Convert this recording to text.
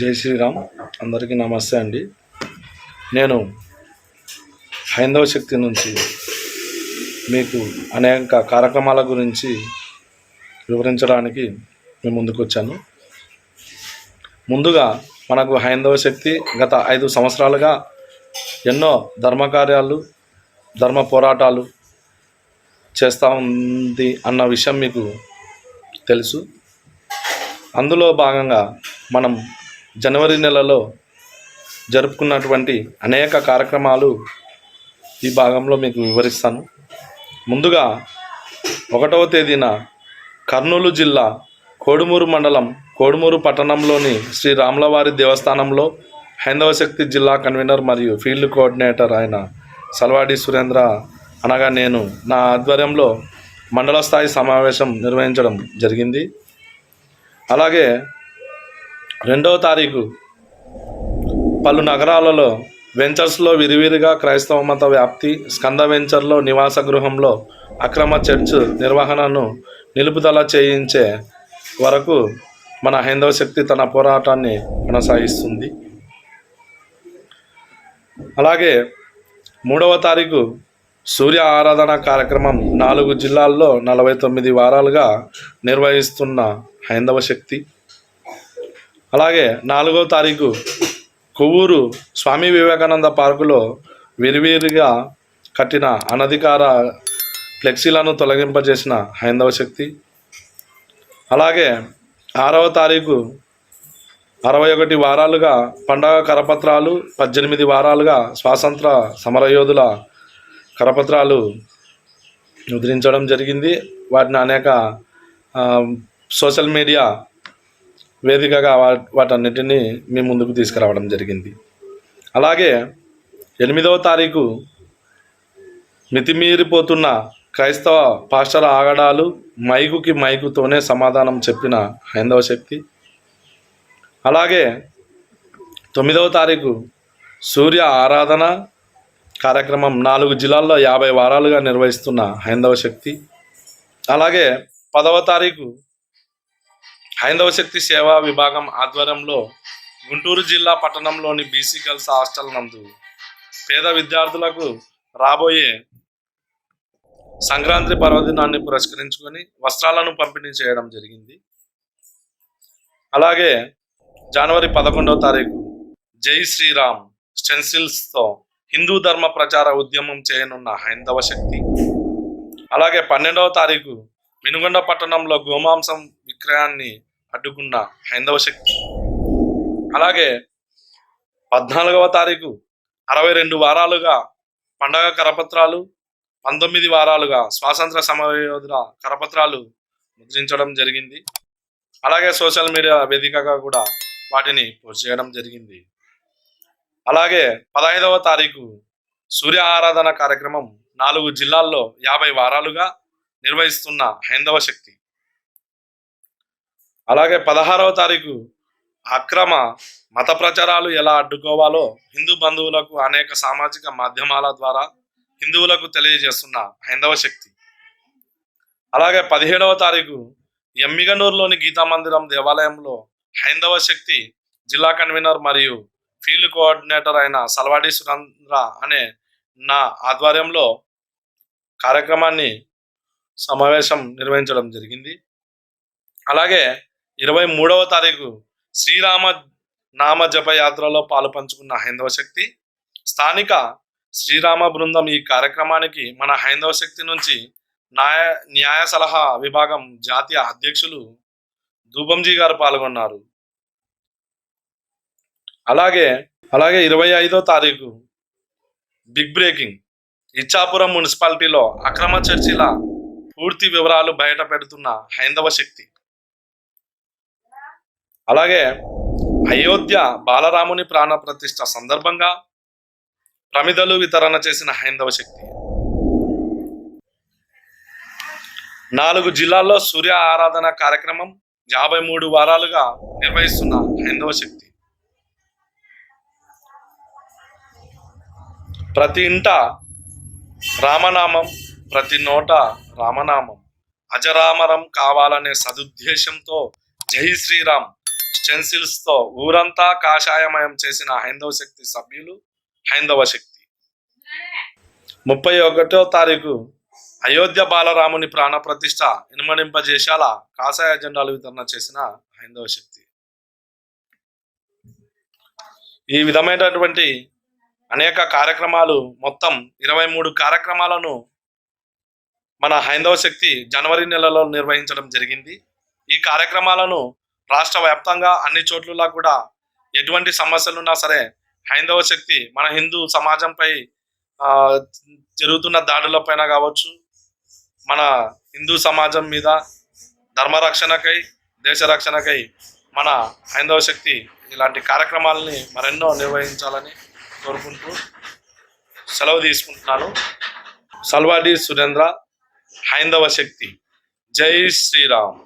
జై శ్రీరామ్. అందరికీ నమస్తే అండి. నేను హైందవ శక్తి నుంచి మీకు అనేక కార్యక్రమాల గురించి వివరించడానికి మేము ముందుకు వచ్చాను ముందుగా మనకు హైందవ శక్తి గత ఐదు సంవత్సరాలుగా ఎన్నో ధర్మకార్యాలు ధర్మ పోరాటాలు చేస్తూ ఉంది అన్న విషయం మీకు తెలుసు. అందులో భాగంగా మనం జనవరి నెలలో జరుపుకున్నటువంటి అనేక కార్యక్రమాలు ఈ భాగంలో మీకు వివరిస్తాను. ముందుగా ఒకటవ తేదీన కర్నూలు జిల్లా కోడుమూరు మండలం కోడుమూరు పట్టణంలోని శ్రీ రాములవారి దేవస్థానంలో హైందవ శక్తి జిల్లా కన్వీనర్ మరియు ఫీల్డ్ కోఆర్డినేటర్ అయిన సల్వాడి సురేంద్ర అనగా నేను నా ఆధ్వర్యంలో మండల స్థాయి సమావేశం నిర్వహించడం జరిగింది. అలాగే రెండవ తారీఖు. పలు నగరాలలో వెంచర్స్లో విరివిరిగా క్రైస్తవ మత వ్యాప్తి స్కంద వెంచర్లో నివాస గృహంలో అక్రమ చర్చ్ నిర్వహణను నిలుపుదల చేయించే వరకు మన హైందవ శక్తి తన పోరాటాన్ని కొనసాగిస్తుంది. అలాగే మూడవ తారీఖు సూర్య ఆరాధన కార్యక్రమం నాలుగు జిల్లాల్లో నలభై తొమ్మిది వారాలుగా నిర్వహిస్తున్న హైందవ శక్తి. అలాగే నాలుగో తారీఖు కొవ్వూరు స్వామి వివేకానంద పార్కులో విరివిరిగా కట్టిన అనధికార ఫ్లెక్సీలను తొలగింపజేసిన హైందవ శక్తి. అలాగే ఆరవ తారీఖు అరవై ఒకటి వారాలుగా పండగ కరపత్రాలు పద్దెనిమిది వారాలుగా స్వాతంత్ర సమరయోధుల కరపత్రాలు ముద్రించడం జరిగింది. వాటిని అనేక సోషల్ మీడియా వేదికగా వా వాటన్నిటిని మీ ముందుకు తీసుకురావడం జరిగింది. అలాగే ఎనిమిదవ తారీఖు మితిమీరిపోతున్న క్రైస్తవ పాస్టర్ ఆగడాలు మైకుకి మైకుతోనే సమాధానం చెప్పిన హైందవ శక్తి. అలాగే తొమ్మిదవ తారీఖు సూర్య ఆరాధన కార్యక్రమం నాలుగు జిల్లాల్లో యాభై వారాలుగా నిర్వహిస్తున్న హైందవ శక్తి. అలాగే పదవ తారీఖు హైందవ శక్తి సేవా విభాగం ఆధ్వర్యంలో గుంటూరు జిల్లా పట్టణంలోని బీసీ గర్ల్స్ హాస్టల్ నందు పేద విద్యార్థులకు రాబోయే సంక్రాంతి పర్వదినాన్ని పురస్కరించుకొని వస్త్రాలను పంపిణీ చేయడం జరిగింది. అలాగే జనవరి పదకొండవ తారీఖు జై శ్రీరామ్ స్టెన్సిల్స్తో హిందూ ధర్మ ప్రచార ఉద్యమం చేయనున్న హైందవ శక్తి. అలాగే పన్నెండవ తారీఖు మినుగొండ పట్టణంలో గోమాంసం విక్రయాన్ని అడ్డుకున్న హైందవ శక్తి. అలాగే పద్నాలుగవ తారీఖు అరవై రెండు వారాలుగా పండగ కరపత్రాలు పంతొమ్మిది వారాలుగా స్వాతంత్ర సమరయోధుల కరపత్రాలు ముద్రించడం జరిగింది. అలాగే సోషల్ మీడియా వేదికగా కూడా వాటిని పోస్ట్ చేయడం జరిగింది. అలాగే పదహైదవ తారీఖు సూర్య ఆరాధన కార్యక్రమం నాలుగు జిల్లాల్లో యాభై వారాలుగా నిర్వహిస్తున్న హైందవ శక్తి. అలాగే పదహారవ తారీఖు అక్రమ మత ప్రచారాలు ఎలా అడ్డుకోవాలో హిందూ బంధువులకు అనేక సామాజిక మాధ్యమాల ద్వారా హిందువులకు తెలియజేస్తున్న హైందవ శక్తి. అలాగే పదిహేడవ తారీఖు ఎమ్మిగనూరులోని గీతా మందిరం దేవాలయంలో హైందవ శక్తి జిల్లా కన్వీనర్ మరియు ఫీల్డ్ కోఆర్డినేటర్ అయిన సల్వాడి సురేంద్ర అనే నా ఆధ్వర్యంలో కార్యక్రమాన్ని సమావేశం నిర్వహించడం జరిగింది. అలాగే ఇరవై మూడవ తారీఖు శ్రీరామ నామ జప యాత్రలో పాలు పంచుకున్న హైందవ శక్తి. స్థానిక శ్రీరామ బృందం ఈ కార్యక్రమానికి మన హైందవ శక్తి నుంచి న్యాయ న్యాయ సలహా విభాగం జాతీయ అధ్యక్షులు దూపంజీ గారు పాల్గొన్నారు. అలాగే అలాగే ఇరవై ఐదో తారీఖు బిగ్ బ్రేకింగ్. ఇచ్చాపురం మున్సిపాలిటీలో అక్రమ చర్చిల పూర్తి వివరాలు బయట పెడుతున్న హైందవ శక్తి. అలాగే అయోధ్య బాలరాముని ప్రాణ ప్రతిష్ట సందర్భంగా ప్రమిదలు వితరణ చేసిన హైందవ శక్తి. నాలుగు జిల్లాల్లో సూర్య ఆరాధన కార్యక్రమం యాభై మూడు వారాలుగా నిర్వహిస్తున్న హైందవ శక్తి. ప్రతి ఇంట రామనామం ప్రతి నోట రామనామం అజరామరం కావాలనే సదుద్దేశంతో జై శ్రీరామ్ స్టెన్సిల్స్తో ఊరంతా కాషాయమయం చేసిన హైందవ శక్తి సభ్యులు హైందవ శక్తి. ముప్పై ఒకటో తారీఖు అయోధ్య బాలరాముని ప్రాణ ప్రతిష్ఠ కాషాయ జెండాలు వితరణ చేసిన హైందవ శక్తి. ఈ విధమైనటువంటి అనేక కార్యక్రమాలు మొత్తం ఇరవై మూడు కార్యక్రమాలను మన హైందవ శక్తి జనవరి నెలలో నిర్వహించడం జరిగింది. ఈ కార్యక్రమాలను రాష్ట్ర వ్యాప్తంగా అన్ని చోట్ల కూడా ఎటువంటి సమస్యలు ఉన్నా సరే హైందవ శక్తి మన హిందూ సమాజంపై జరుగుతున్న దాడులపైన కావచ్చు మన హిందూ సమాజం మీద ధర్మరక్షణకై దేశ రక్షణకై మన హైందవ శక్తి ఇలాంటి కార్యక్రమాలని మరెన్నో నిర్వహించాలని కోరుకుంటూ సెలవు తీసుకుంటున్నాను. సల్వాడి సురేంద్ర హైందవ శక్తి. జై శ్రీరామ్.